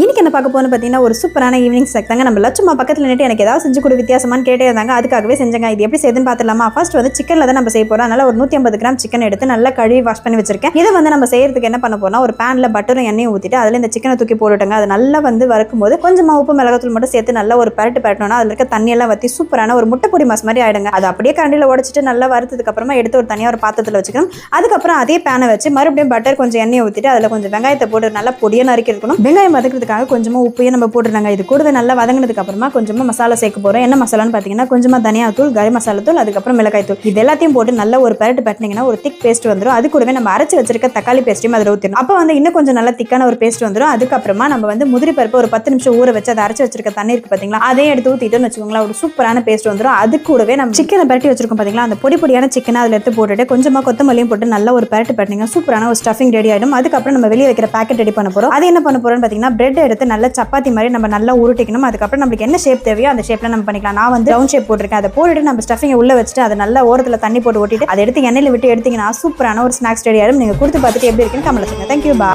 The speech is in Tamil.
இன்னைக்கு என்ன பார்க்க போகணும் பார்த்தீங்கன்னா ஒரு சூப்பரான ஈவினிங் ஸ்நாக் தாங்க. நம்ம லட்சமா பக்கத்தில் நின்று எனக்கு ஏதாவது செஞ்சு கொடு வித்தியாசமான்னு கேட்டே இருந்தாங்க. அதுக்காகவே செஞ்சாங்க. இது எப்படி செய்யுதுன்னு பார்த்துலாமா ஃபர்ஸ்ட் வந்து சிக்கனில் தான் நம்ம செய்ய போகிறோம் அதனால் ஒரு நூற்றி ஐம்பது கிராம் சிக்கன் எடுத்து நல்லா கழுவி வாஷ் பண்ணி வச்சிருக்கேன். இதை வந்து நம்ம செய்யறதுக்கு என்ன பண்ண போனால் ஒரு பேனில் பட்டரும் எண்ணெயும் ஊற்றிட்டு அதில் இந்த சிக்கனை தூக்கி போட்டுட்டோங்க. அது நல்லா வந்து வறுக்கும் போது கொஞ்சமாக உப்பு மிளகாத்தூள் மட்டும் சேர்த்து நல்லா ஒரு பரட்டு பரட்டணும்னா அதில் இருக்க தண்ணியெல்லாம் வற்றி சூப்பரான ஒரு முட்டைப்பொடி மாஸ் மாதிரி ஆயிடுங்க. அது அப்படியே கரண்டியில் உடச்சிட்டு நல்லா வறுத்ததுக்கு அப்புறமா எடுத்து ஒரு தனியாக ஒரு பாத்திரத்தில் வச்சுக்கணும். அதுக்கப்புறம் அதே பேனை வச்சு மறுபடியும் பட்டர் கொஞ்சம் எண்ணெய் ஊற்றிட்டு அதில் கொஞ்சம் வெங்காயத்தை போட்டு நல்லா பொடியாக நறுக்கி இருக்கணும் வெங்காயம் வதக்கிறதுக்காக கொஞ்சமாக உப்பையும் நம்ம போட்டுருந்தாங்க இது கூடவே நல்லா வதங்கினதுக்கு அப்புறமா கொஞ்சமாக மசாலா சேர்க்க போகிறோம் என்ன மசாலான்னு பார்த்தீங்கன்னா கொஞ்சமாக தனியாத்தூள் கரி மசாலா தூள் அதுக்கப்புறம் மிளகாய் தூள். இது எல்லாத்தையும் போட்டு நல்லா ஒரு பரட்டு பட்டினீங்கன்னா ஒரு திக் பேஸ்ட் வந்துடும் அது கூடவே நம்ம அரைச்சி வச்சிருக்க தக்காளி பேஸ்ட்டையும் அதில் ஊற்றிடும் அப்போ வந்து இன்னும் கொஞ்சம் நல்லா திக்கான ஒரு பேஸ்ட் வந்துடும் அதுக்கப்புறமா நம்ம வந்து முதிரி பருப்பு ஒரு பத்து நிமிஷம் ஊற வச்சு அதை அரைச்சி வச்சிருக்க தண்ணி இருக்கு பார்த்தீங்களா அதையும் எடுத்து ஊற்றிட்டோம்னு வச்சுக்கோங்களேன் ஒரு சூப்பரான பேஸ்ட் வந்துடும் அது கூடவே நம்ம சிக்கனை பரட்டி வச்சிருக்கோம் பார்த்தீங்களா அந்த பொடி பொடியான சிக்கனை அதில் எடுத்து போட்டுட்டு கொஞ்சமாக கொத்தமல்லியும் போட்டு நல்லா ஒரு பரட்டு பட்டினீங்க சூப்பரான ஒரு ஸ்டஃபிங் ரெடி ஆகிடும் அதுக்கப்புறம் நம்ம வெளியே வைக்கிற பேக்கெட் ரெடி பண்ண போகிறோம் அது என்ன பண்ண போகிறோம்னு பார்த்தீங்கன்னா பிரெட் எடுத்து நல்லா சப்பாத்தி மாதிரி நம்ம நல்லா உருட்டிக்கணும். அதுக்கப்புறம் நம்மளுக்கு என்ன ஷேப் தேவையோ அந்த ஷேப்பில் நம்ம பண்ணிக்கலாம். நான் வந்து ரவுண்ட் ஷேப் போட்டிருக்கேன். அதை போட்டுட்டு நம்ம ஸ்டஃபிங்கை உள்ள வச்சுட்டு அதை நல்லா ஓரத்தில் தண்ணி போட்டு ஓட்டிட்டு அதை எடுத்து எண்ணெயில் விட்டு எடுத்தீங்கன்னா சூப்பரான ஒரு ஸ்நாக்ஸ் ரெடி ஆகிடும் நீங்கள் கொடுத்து பார்த்துட்டு எப்படி இருக்குன்னு கமலை சொல்லுங்கள் தேங்க்யூ பா